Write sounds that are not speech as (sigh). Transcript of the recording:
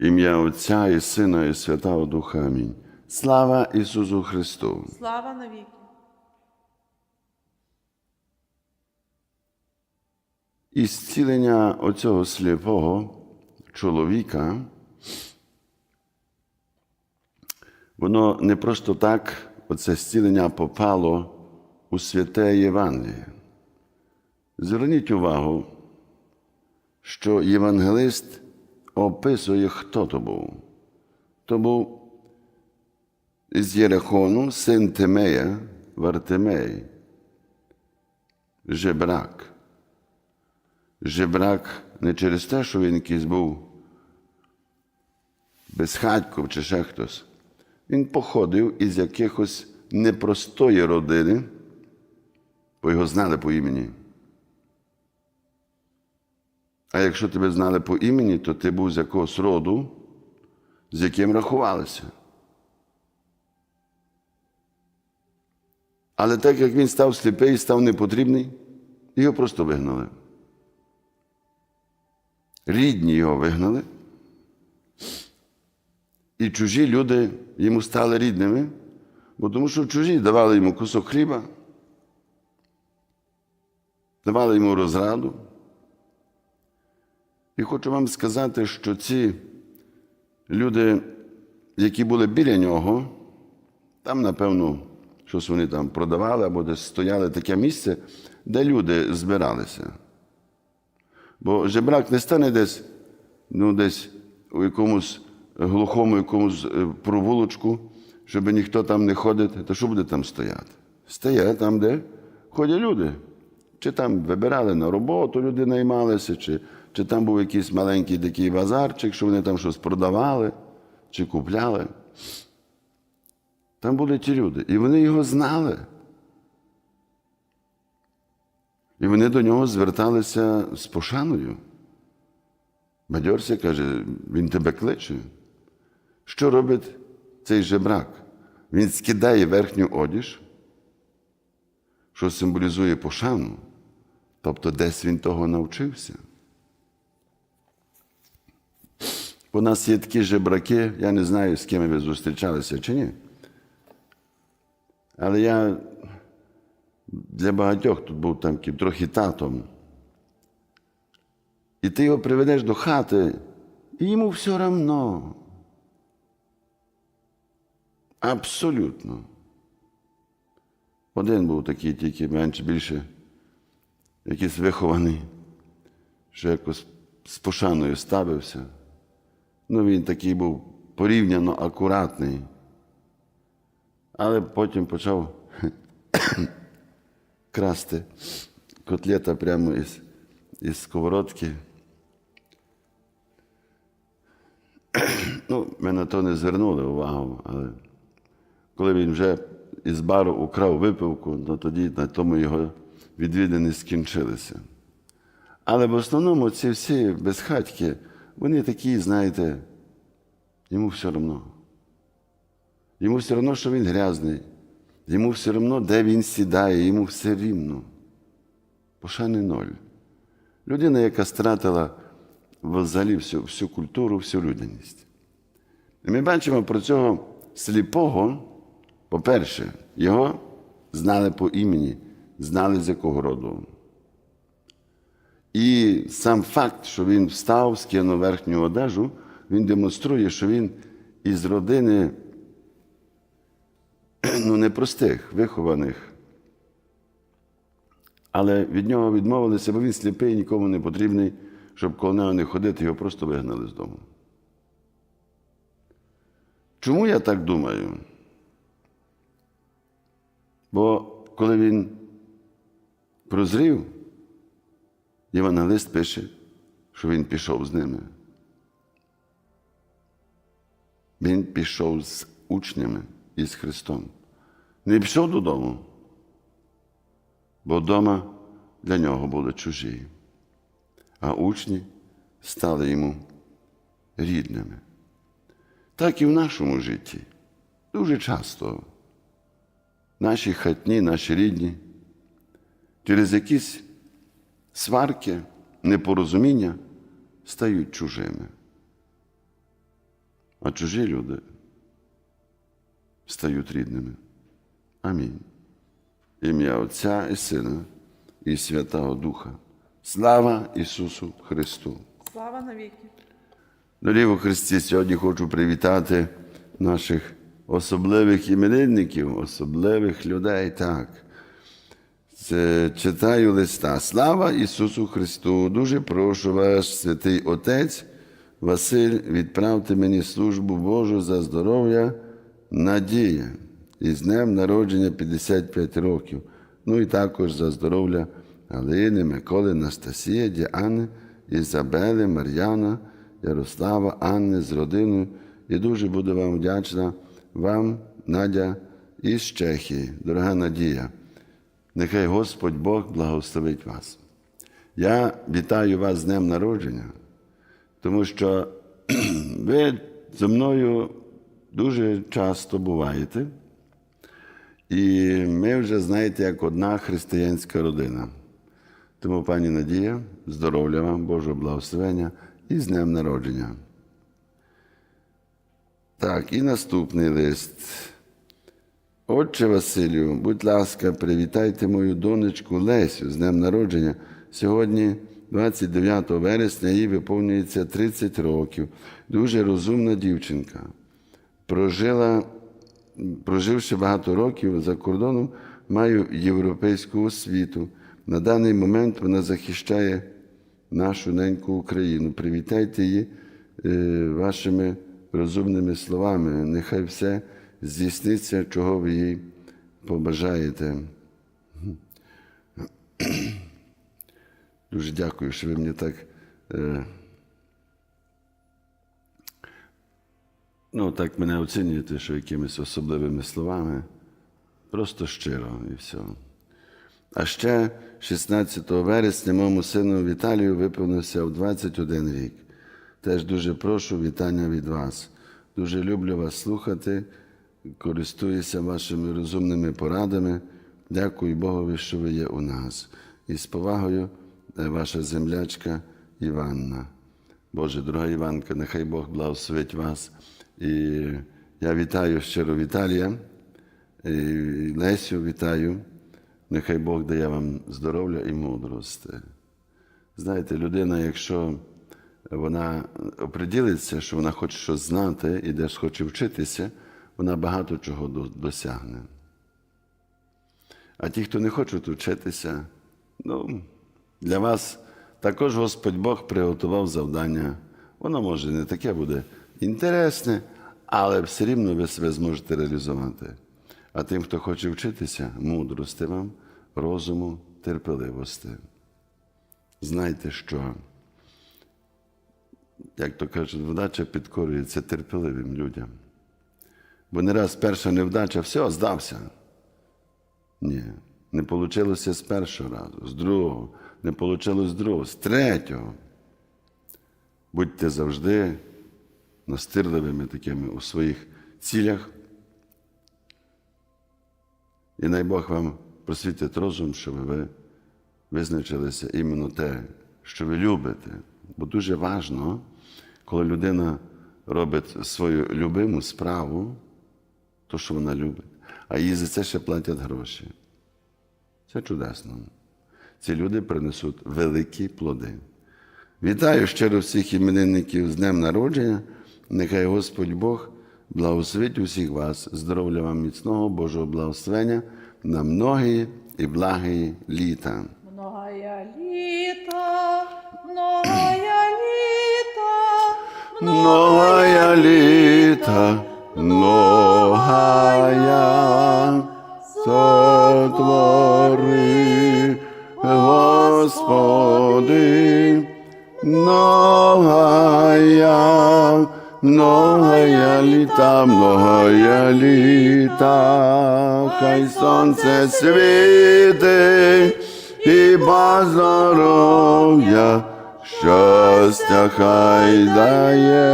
Ім'я Отця і Сина, і Святого Духа. Амінь. Слава Ісусу Христу! Слава навіки. І зцілення оцього сліпого чоловіка, воно не просто так, оце зцілення попало у святе Євангеліє. Зверніть увагу, що євангелист описує, хто то був. То був з Єрихону, син Тимея, Вартимей, жебрак. Жебрак не через те, що він якийсь був безхатьком чи ще хтось. Він походив із якихось непростої родини, бо його знали по імені. А якщо тебе знали по імені, то ти був з якогось роду, з яким рахувалися. Але так як він став сліпий став непотрібний, його просто вигнали. Рідні його вигнали, і чужі люди йому стали рідними, бо тому що чужі давали йому кусок хліба, давали йому розраду. І хочу вам сказати, що ці люди, які були біля нього, там, напевно, щось вони там продавали або десь стояли таке місце, де люди збиралися. Бо жебрак не стане десь, ну, десь у якомусь глухому якомусь е, провулочку, щоб ніхто там не ходить, то що буде там стояти? Стає там, де ходять люди. Чи там вибирали на роботу, люди наймалися, чи, чи там був якийсь маленький такий базарчик, що вони там щось продавали чи купляли. Там були ті люди. І вони його знали. І вони до нього зверталися з пошаною. Бадьорся каже, він тебе кличе. Що робить цей жебрак? Він скидає верхню одіж, що символізує пошану. Тобто десь він того навчився. У нас є такі жебраки, я не знаю, з ким ви зустрічалися чи ні. Але я для багатьох тут був там трохи татом. І ти його приведеш до хати, і йому все одно. Абсолютно. Один був такий, тільки менше більше, якийсь вихований, що якось з пошаною ставився. Ну, він такий був порівняно акуратний. Але потім почав (coughs) красти котлета прямо із, із сковородки. Ну, ми на то не звернули увагу, але коли він вже із бару украв випивку, то тоді на тому його відвідини скінчилися. Але в основному ці всі безхатьки, вони такі, знаєте, йому все одно. Йому все одно, що він грязний. Йому все одно, де він сідає, йому все рівно. Пошани ноль. Людина, яка стратила взагалі всю, всю культуру, всю людяність. І ми бачимо про цього сліпого, по-перше, його знали по імені, знали з якого роду. І сам факт, що він встав, скинув верхню одежу, він демонструє, що він із родини (clears throat) ну, непростих, вихованих. Але від нього відмовилися, бо він сліпий, нікому не потрібний, щоб коло нього не ходити, його просто вигнали з дому. Чому я так думаю? Бо коли він прозрів, євангелист пише, що він пішов з ними. Він пішов з учнями і з Христом. Не пішов додому, бо вдома для нього були чужі, а учні стали йому рідними. Так і в нашому житті. Дуже часто наші хатні, наші рідні через якісь сварки, непорозуміння стають чужими. а чужі люди стають рідними. Амінь. Ім'я Отця і Сина і Святого Духа. Слава Ісусу Христу! Слава навіки. Дорогі Христі, сьогодні хочу привітати наших особливих іменинників, особливих людей. Так. Це читаю листа. Слава Ісусу Христу! Дуже прошу вас, святий Отець Василь, відправте мені службу Божу за здоров'я, надія і з днем народження 55 років. Ну і також за здоров'я Галини, Миколи, Настасії, Діани, Ізабели, Мар'яна, Ярослава, Анни з родиною. І дуже буду вам вдячна вам, Надя, із Чехії, дорога Надія. Нехай Господь Бог благословить вас. Я вітаю вас з днем народження, тому що (clears throat) ви зі мною дуже часто буваєте, і ми вже знаєте, як одна християнська родина. Тому, пані Надія, здоров'я вам, Божого благословення і з днем народження. Так, і наступний лист. Отче Василю, будь ласка, привітайте мою донечку Лесю з днем народження. Сьогодні, 29 вересня, їй виповнюється 30 років. Дуже розумна дівчинка. Прожила, проживши багато років за кордоном, маю європейську освіту. На даний момент вона захищає нашу неньку Україну. Привітайте її е, вашими розумними словами. Нехай все здійсниться, чого ви їй побажаєте. Дуже дякую, що ви мені так. Е, ну, так мене оцінюєте, що якимись особливими словами. Просто щиро і все. А ще 16 вересня моєму сину Віталію виповнився в 21 рік. Теж дуже прошу вітання від вас. Дуже люблю вас слухати, користуюся вашими розумними порадами. Дякую Богові, що ви є у нас. І з повагою е, ваша землячка Іванна. Боже, дорога Іванка, нехай Бог благословить вас. І я вітаю щиро Віталія, і Лесю вітаю. Нехай Бог дає вам здоров'я і мудрості. Знаєте, людина, якщо вона оприділиться, що вона хоче щось знати і десь хоче вчитися, вона багато чого досягне. А ті, хто не хочуть вчитися, ну, для вас також Господь Бог приготував завдання. Воно може не таке буде інтересне, але все рівно ви себе зможете реалізувати. А тим, хто хоче вчитися, мудрости вам, розуму, терпеливості. Знайте, що, як то кажуть, вдача підкорюється терпеливим людям. Бо не раз перша невдача, все, здався. Ні, не вийшло з першого разу, з другого, не вийшло з другого, з третього. Будьте завжди настирливими такими у своїх цілях. І най Бог вам просвітить розум, щоб ви визначилися іменно те, що ви любите. Бо дуже важливо, коли людина робить свою любиму справу, то, що вона любить, а їй за це ще платять гроші. Це чудесно. Ці люди принесуть великі плоди. Вітаю щиро всіх іменинників з днем народження. Нехай Господь Бог благословить усіх вас, здоров'я вам міцного, Божого благословення на многі і благі літа. Многая літа, многая літа, Многая літа, многая сотвори, Господи, многая, многая літа, многая літа, хай сонце світи і здоров'я, щастя хай дає.